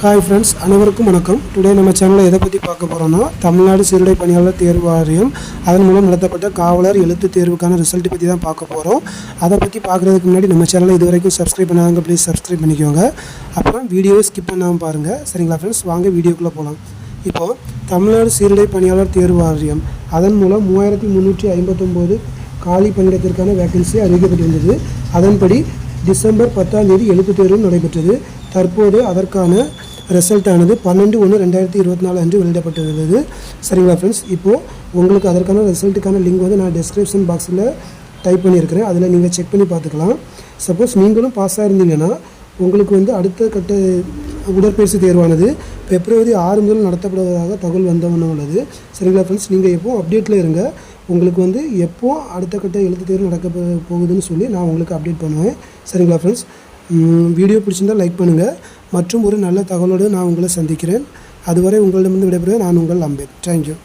Hi friends அனைவருக்கும் வணக்கம். Today நம்ம சேனலில் எதை பற்றி பார்க்க போகிறோம்னா தமிழ்நாடு சீருடை பணியாளர் தேர்வு வாரியம் அதன் மூலம் நடத்தப்பட்ட காவலர் எழுத்து தேர்வுக்கான ரிசல்ட் பற்றி தான் பார்க்க போகிறோம் அதை பற்றி பார்க்குறதுக்கு முன்னாடி நம்ம சேனலை இது வரைக்கும் சப்ஸ்கிரைப் பண்ணாதவங்க ப்ளீஸ் சப்ஸ்கிரைப் பண்ணிக்கோங்க. அப்புறம் வீடியோவை ஸ்கிப் பண்ணாமல் பாருங்கள் சரிங்களா ஃப்ரெண்ட்ஸ் வாங்க வீடியோக்குள்ளே போகலாம் இப்போது தமிழ்நாடு சீருடை பணியாளர் தேர்வு வாரியம் அதன் மூலம் மூவாயிரத்தி முந்நூற்றி ஐம்பத்தொம்போது காலி பணியிடத்திற்கான வேகன்சி அறிவிக்கப்பட்டிருந்தது அதன்படி டிசம்பர் பத்தாம் தேதி எழுத்துத் தேர்வு நடைபெற்றது. தற்போது அதற்கான ரிசல்ட் ஆனது பன்னெண்டு ஒன்று ரெண்டாயிரத்தி இருபத்தி நாலு அன்று வெளியிடப்பட்டுள்ளது சரிங்களா ஃப்ரெண்ட்ஸ் இப்போது உங்களுக்கு அதற்கான ரிசல்ட்டுக்கான லிங்க் வந்து நான் டிஸ்கிரிப்ஷன் பாக்ஸில் டைப் பண்ணியிருக்கிறேன். அதில் நீங்கள் செக் பண்ணி பார்த்துக்கலாம். சப்போஸ் நீங்களும் பாஸ் ஆகிருந்தீங்கன்னா உங்களுக்கு வந்து அடுத்த கட்ட உடற்பயிற்சி தேர்வானது பிப்ரவரி ஆறு முதல் நடத்தப்படுவதாக தகவல் வந்தவண்ணம் உள்ளது. சரிங்களா ஃப்ரெண்ட்ஸ் நீங்கள் எப்போது அப்டேட்டில் இருங்க. உங்களுக்கு வந்து எப்போ அடுத்த கட்ட எழுத்து தேர்வு நடக்க போகுதுன்னு சொல்லி நான் உங்களுக்கு அப்டேட் பண்ணுவேன். சரிங்களா ஃப்ரெண்ட்ஸ் வீடியோ பிடிச்சிருந்தால் லைக் பண்ணுங்கள் மற்றும் ஒரு நல்ல தகவலோடு நான் உங்களை சந்திக்கிறேன். அதுவரை உங்களிடமிருந்து விடைபெறுவேன். நான் உங்கள் அம்பேத். தேங்க்யூ